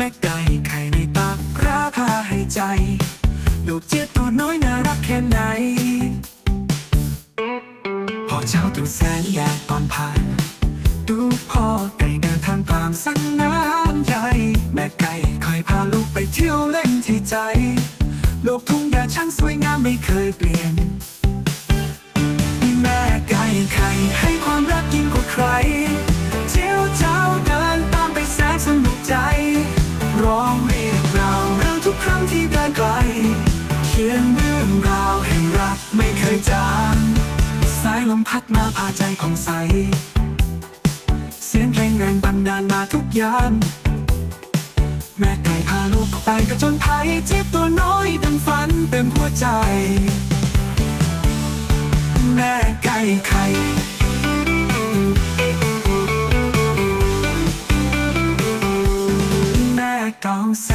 แม่ไก่ไข่ในปากร้าพาให้ใจ ลูกเจี๊ยบตัวน้อยน่ารักแค่ไหน พอเช้าตื่แสนแดดตอนผ่าน ดูพ่อไก่เดินทางตามสังน้ำใหแม่ไก่คอยพาลูกไปเที่ยวเล่นที่ใจ โลกทุ่งแดดช่างสวยงามไม่เคยเปลี่ยน ครั้งที่เดินไกล เขียนเรื่องราวแห่งรักไม่เคยจางสายลมพัดมาพาใจของใส เสียงเพลงแรงบันดาลมาทุกยามแม่ไก่พาลูกไปกระจนภัยเจ็บตัวน้อยดังฝันเต็มหัวใจ แม่ไก่ไข่แม่เก่าแส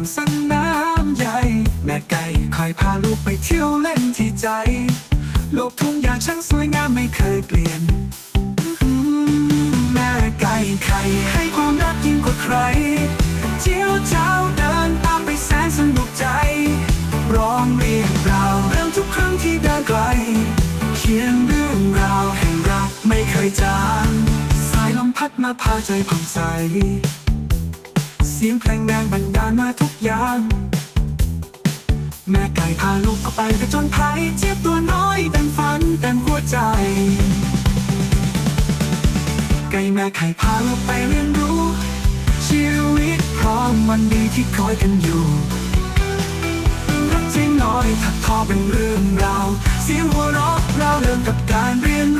างสนน้ำใหญ่ แม่ไก่คอยพาลูกไปเที่ยวเล่นที่ใจ โลกทุ่งยางช่างสวยงามไม่เคยเปลี่ยน แม่ไก่ไข่ให้ความรักยิ่งกว่าใครเที่ยวเช้าเดินตามไปแสนสนุกใจ ร้องเรียกราเรื่องทุกครั้งที่เดินไกล เขียนเรื่องราวแห่งรักไม่เคยจาง สายลมพัดมาพาใจผ่องใส สียงเพลงแรงบันดาลมาทุกอย่าง แม่ไก่พาลูกเข้าไปกระจนภัยเจี๊ยบตัวน้อยเต็มฝันเต็มหัวใจ ไก่แม่ไข่พาเราไปเรียนรู้ ชีวิตพร้อมวันดีที่คอยกันอยู่รักจริงน้อยถักทอเป็นเรื่องราว เสียงหัวเราะเราเริ่มกับการเรียนรู้